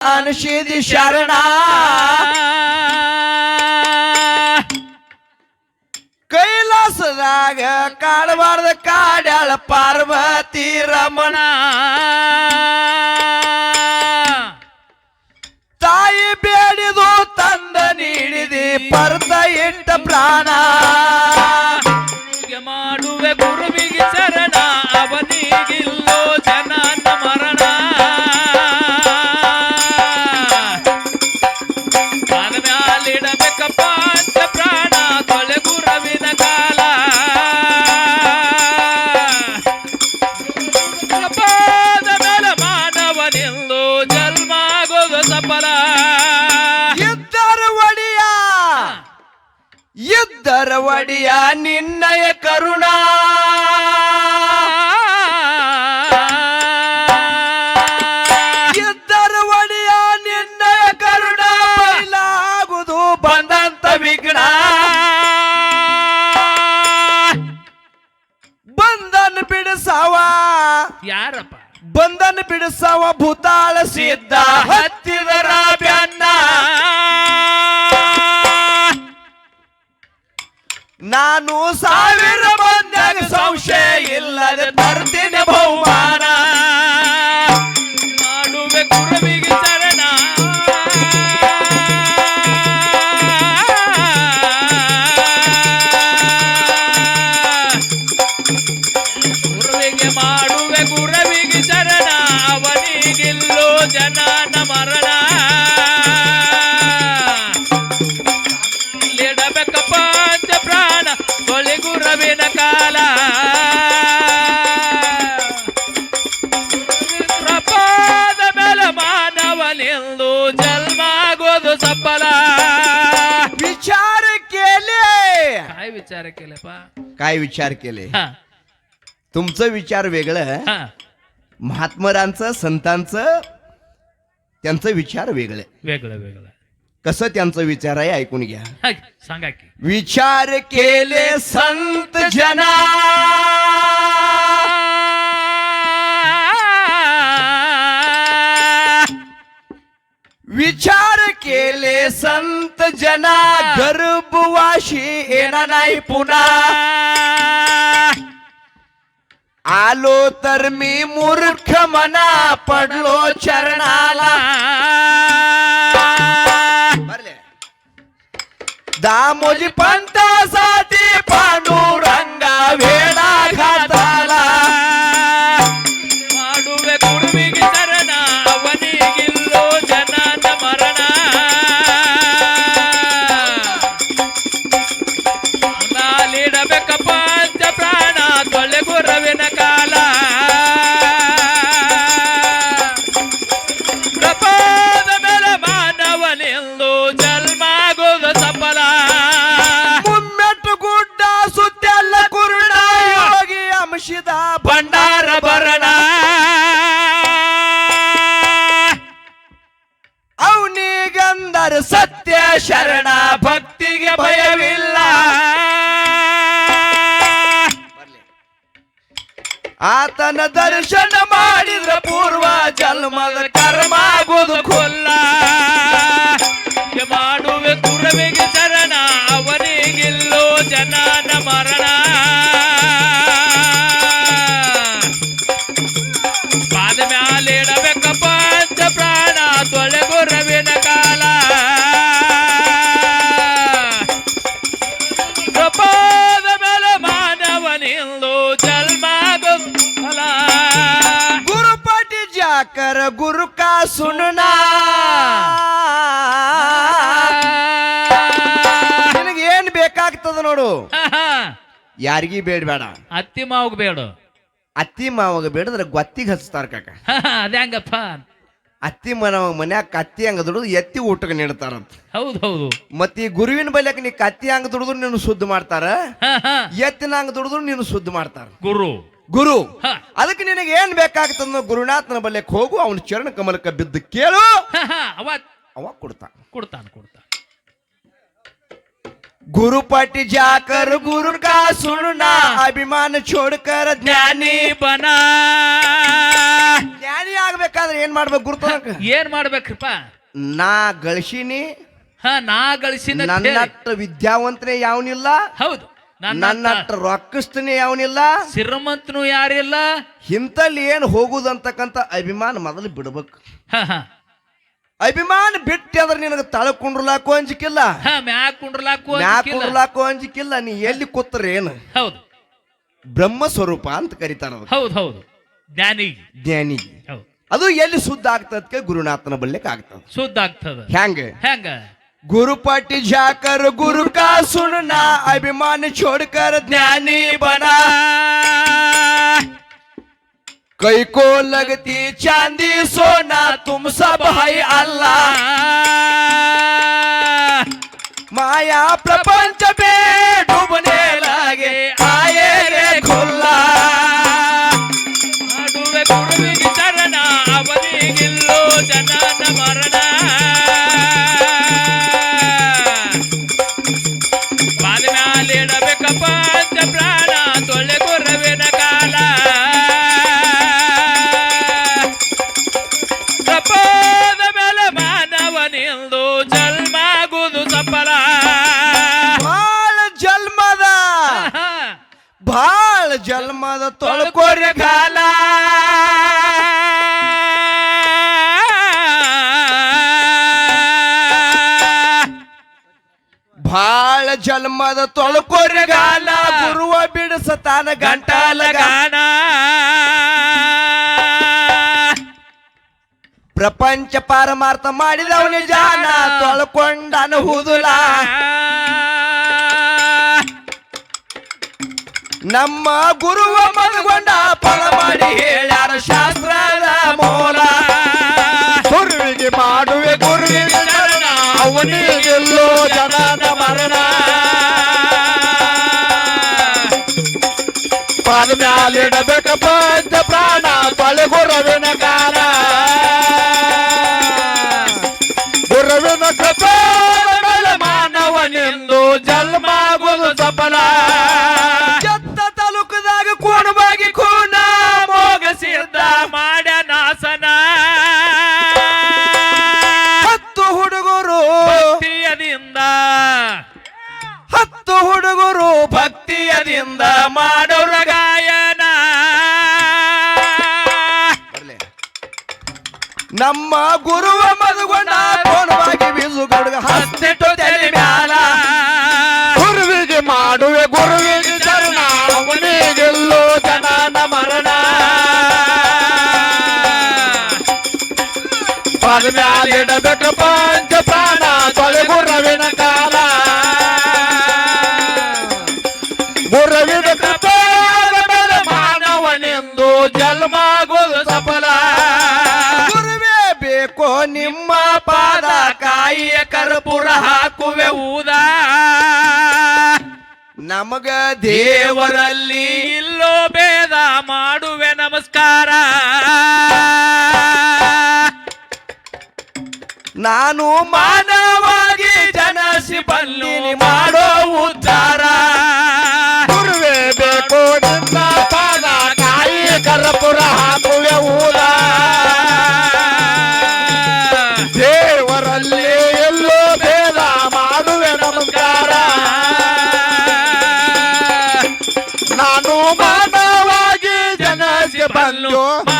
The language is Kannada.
ಅನಿಸಿದಿ ಶರಣ. ಕೈಲಾಸದಾಗ ಕಾಡಬಾರ್ದ ಕಾಡ್ಯಾಳ ಪಾರ್ವತಿ ರಮಣ. ನಿನ್ನಯ ಕರುಣಾ. ಇದ್ದರ ಒಡಿಯ ನಿನ್ನಯ ಕರುಣ. ಬಯಲಾಗುವುದು ಬಂದಂತ ವಿಘ್ನ. ಬಂಧನ ಬಿಡಿಸವ. ಯಾರಪ್ಪ? ಬಂಧನ ಬಿಡಿಸವ ಭೂತಾಳ ಸಿದ್ಧ. ಹತ್ತಿದರ ಬೆನ್ನ ನಾನು ಸಾವಿರ ಬಂದಾಗ ಸಂಶಯ ಇಲ್ಲದೆ ತರ್ತೀನಿ ಬಹುಮಾನ. सपला. विचार केले. काय विचार केले पा? काय विचार केले? तुमचं विचार वेगळं महात्मरांचं संतांचं त्यांचं विचार वेगळं. वेगळं वेगळं. कसं त्यांचं विचार आहे ऐकून घ्या. सांगा की. विचार केले संत जना. विचार केले संत जना गर्भवाशी येणार नाही पुन्हा. आलो तर मी मूर्ख मना पडलो चरणाला. दामोजी पंतासाठी पांडुरंगा. ಶರಣ ಭಕ್ತಿಗೆ ಭಯವಿಲ್ಲ. ಆತನ ದರ್ಶನ ಮಾಡಿದ್ರ ಪೂರ್ವ ಜನ್ಮದ ಕರ್ಮ ಆಗುವುದು ನೋಡು. ಯಾರಿಗಿ ಬೇಡ ಅತ್ತಿ ಮಾವಗ್ ಬೇಡ. ಅತ್ತಿ ಮಾವಾಗ ಬೇಡದ್ರ ಗೊತ್ತಿಗೆ ಹಚ್ತಾರ ಕಾಕ. ಅದೇ ಹಂಗಪ್ಪ. ಅತ್ತಿ ಮನವ ಮನ್ಯಾಗ ಕತ್ತಿ ಹಂಗ ದುಡಿದು ಎತ್ತಿ ಊಟಕ್ಕೆ ನೀಡ್ತಾರಂತ ಹೌದು ಹೌದು. ಮತ್ ಈ ಗುರುವಿನ ಬಲ್ಯಕ ನೀ ಕತ್ತಿ ಹಂಗ ದುಡಿದ್ರು ನೀನು ಶುದ್ಧ ಮಾಡ್ತಾರ. ಎತ್ತಿನ ಹಂಗ ದುಡಿದ್ರು ನೀನು ಶುದ್ಧ ಮಾಡ್ತಾರ. ಗುರು. ಗುರು. ಅದಕ್ಕೆ ನಿನಗೆ ಏನ್ ಬೇಕಾಗ್ತದ ಗುರುನಾಥನ ಬಲ್ಯಕ್ ಹೋಗು ಅವನ ಚರಣ ಕಮಲಕ್ಕ ಬಿದ್ದು ಕೇಳು. ಅವ ಕೊಡ್ತಾನ. ಕೊಡ್ತಾನ ಕೊಡ್ತಾನ. गुरु पाटी जाकर गुरु का सुनना अभिमान छोड़कर ಜ್ಞಾನಿ ಬನ ಜ್ಞಾನಿ ಆಗ್ಬೇಕಾದ್ರೆ ಏನ್ ಮಾಡ್ಬೇಕು ಗುರುತ ಏನ್ ಮಾಡ್ಬೇಕ್ರಿಪ್ಪ ನಾ ಗಳಿಸಿನಿ ಹ ನಾ ಗಳಿಸಿನ ಅಂತ ಹೇಳಿ. ನನ್ನಟ್ಟ ವಿದ್ಯಾವಂತನೇ ಯಾವನಿಲ್ಲ ಹೌದು ನನ್ನ ನನ್ನಟ್ಟ ರೊಕ್ಕಸ್ತನೇ ಯಾವನಿಲ್ಲ ಶ್ರೀಮಂತನು ಯಾರಿಲ್ಲ ಇಂತಲ್ಲಿ ಏನ್ ಹೋಗುದಂತಕ್ಕಂತ ಅಭಿಮಾನ ಮೊದಲು ಬಿಡ್ಬೇಕು ಹ ಹ ಅಭಿಮಾನ ಬಿಟ್ಟು ಅಂದ್ರೆ ನಿನಗೆ ತಳಕೊಂಡ್ರಲಾಕೋ ಅಂಜಿಕಿಲ್ಲ ಹ ಮ್ಯಾಕ್ ಕುಂಡ್ರಲಾಕು ಮ್ಯಾಕ್ ಅಂಜಿಕಿಲ್ಲ. ಕುಂಡ್ರಲಾಕೋ ಅಂಜಿಕಿಲ್ಲ ನೀ ಎಲ್ಲಿ ಕೂತ್ರ ಏನು ಹೌದು ಬ್ರಹ್ಮ ಸ್ವರೂಪ ಅಂತ ಕರೀತಾರ ಅದಕ್ಕೆ. ಹೌದು ಹೌದು ಜ್ಞಾನಿ ಜ್ಞಾನಿ ಹೌದು ಅದು ಎಲ್ಲಿ ಶುದ್ಧ ಆಗ್ತದಕ್ಕೆ ಗುರುನಾಥನ ಬಲ್ಲೆಕ್ ಆಗ್ತದ ಶುದ್ಧ ಆಗ್ತದ ಹೆಂಗ ಹೆಂಗ गुरु पाटी जाकर गुरु का सुनना अभिमान छोड़कर ज्ञानी बना कैको लगती चांदी सोना तुमचा भाई अल्लाह। माया प्रपंच में ತೊಳ್ಕೊರಿ ಕಾಲ. ಬಾಳ ಜನ್ಮದ ತೊಳ್ಕೊರಿ ಕಾಲ. ಗುರುವ ಬಿಡಿಸತಾನ ಗಂಟಲ ಗಾನ. ಪ್ರಪಂಚ ಪಾರಮಾರ್ಥ ಮಾಡಿದವನ ಜಾನ. ತೊಳ್ಕೊಂಡನ ಹುದುಲ. ನಮ್ಮ ಗುರುವ ಮನಗೊಂಡ ಫಲ ಮಾಡಿ ಹೇಳ್ಯಾರ ಶಾಸ್ತ್ರದ ಮೂಲ. ಗುರುವಿಗೆ ಮಾಡುವೆ ಗುರುವಿಗೆ ಶರಣ ಅವನಿಗೆಲ್ಲೋ ಜನದ ಮರಣ. ಪಾದ ಮ್ಯಾಲಿಡಬೇಕ ಪಂಚ ಭಕ್ತಿಯದಿಂದ ಮಾಡೋರ ಗಾಯನ. ನಮ್ಮ ಗುರುವ ಮದುಗೊಂಡ ಕೋಣವಾಗಿ ಬೀಸು ಗಡುಗ ಹತ್ತಿಟ್ಟು ತಲೆ ಮ್ಯಾಲ. ಗುರುವಿಗೆ ಮಾಡುವೆ ಗುರುವಿಗೆ ಶರಣ ಅವನಿಗೆಲ್ಲೋ ಜನನ ಮರಣ ಪದ ಮ್ಯಾಲಿಡಬೇಕ ಪಾದ ಕಾಯಿಯ ಕರ್ಪೂರ ಹಾಕುವೆ ಊದ. ನಮಗ ದೇವರಲ್ಲಿ ಇಲ್ಲೋ ಭೇದ ಮಾಡುವೆ ನಮಸ್ಕಾರ. ನಾನು ಮಾನವಾಗಿ ಜನಸಿ ಬಲ್ಲಿ ಮಾಡೋ ಉದ್ಧಾರ panteón.